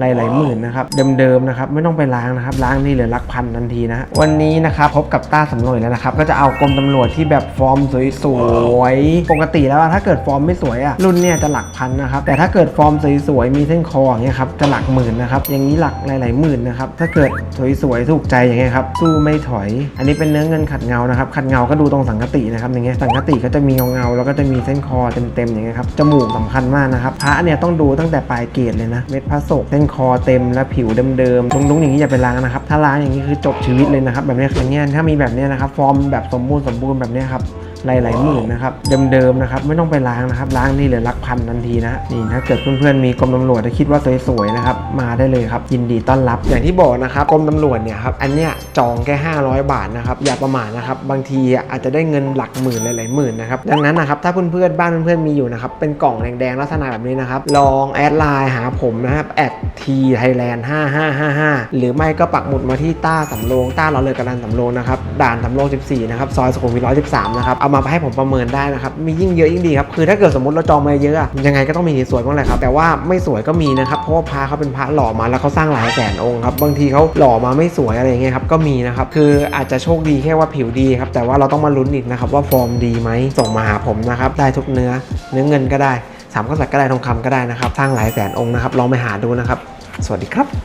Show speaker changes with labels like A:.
A: หลายๆหมื่นนะครับเดิมๆนะครับไม่ต้องไปล้างนะครับล้างนี่เหลือหลักพันทันทีนะฮะวันนี้นะครับพบกับต้าสำรวยแล้วนะครับก็จะเอากรมตำรวจที่แบบฟอร์มสวยๆปกติแล้วอะถ้าเกิดฟอร์มไม่สวยอะรุ่นเนี่ยจะหลักพันนะครับแต่ถ้าเกิดฟอร์มสวยๆมีเส้นคออย่างเงี้ยครับจะหลักหมื่นนะครับอย่างนี้หลักหลายๆหมื่นนะครับถ้าเกิดสวยๆถูกใจอย่างเงี้ยครับสู้ไม่ถอย อันนี้เป็นเนื้อเงินขัดเงานะครับขัดเงาก็ดูตรงสังกตินะครับอย่างเงี้ยสังกติก็จะมีเงาๆแล้วก็จะมีเส้นคอเต็มๆอย่างเงี้ยครับจมูกสำคัญมากนะครับพระเนี่ยต้องดูตั้งแต่ปลายเกรดเลยนะเม็ดพระศกเส้นคอเต็มและผิวเดิมๆลุงๆอย่างนี้อย่าไปล้างนะครับ ถ้าล้างอย่างนี้คือจบชีวิตเลยนะครับ แบบนี้อย่างเงี้ยถ้ามีแบบนี้นะครับ ฟอร์มแบบสมบูรณ์สมบูรณ์แบบนี้ครับ หลายๆหมื่นนะครับเดิมๆนะครับไม่ต้องไปล้างนะครับล้างนี่เหลือหลักพันทันทีนะนี่ถ้าเกิดเพื่อนๆมีกรมตำรวจที่คิดว่าสวยๆนะครับมาได้เลยครับยินดีต้อนรับ อย่างที่บอกนะครับกรมตำรวจเนี่ยครับอันเนี้ยจองแค่ 500 บาทนะครับอย่าประมาทนะครับบางทีอาจจะได้เงินหลักหมื่นหลายๆหมื่นนะครับดังนั้นนะครับถ้าเพื่อนๆบ้านเพื่อนๆมีอยู่นะครับเป็นกล่องแดงๆลักษณะแบบนี้นะครับลองแอดไลน์หาผมนะครับแอดทีไทยแลนด์5555 หรือไม่ก็ปักหมุดมาที่ต้าสำโรงต้าเราเลยกระดานสำโรงนะครับด่านสำโรง 14 นะครับ ซอยสุขุมวิท113 นะครับเอามาให้ผมประเมินได้นะครับ มียิ่งเยอะยิ่งดีครับ คือถ้าเกิดสมมติเราจองมาเยอะยังไงก็ต้องมีสวยบ้างแหละครับ แต่ว่าไม่สวยก็มีนะครับ เพราะว่าพระเขาเป็นพระหล่อมาแล้วเขาสร้างหลายแสนองค์ครับ บางทีเขาหล่อมาไม่สวยอะไรอย่างเงี้ยครับ ก็มีนะครับ คืออาจจะโชคดีแค่ว่าผิวดีครับ แต่ว่าเราต้องมาลุ้นอีกนะครับว่าฟอร์มดีไหม ส่งมาหาผมนะครับ ได้ทุกเนื้อ เนื้อเงินก็ได้สามข้อสักก็ได้ทองคำก็ได้นะครับ สร้างหลายแสนองค์นะครับ ลองไปหาดูนะครับ สวัสดีครับ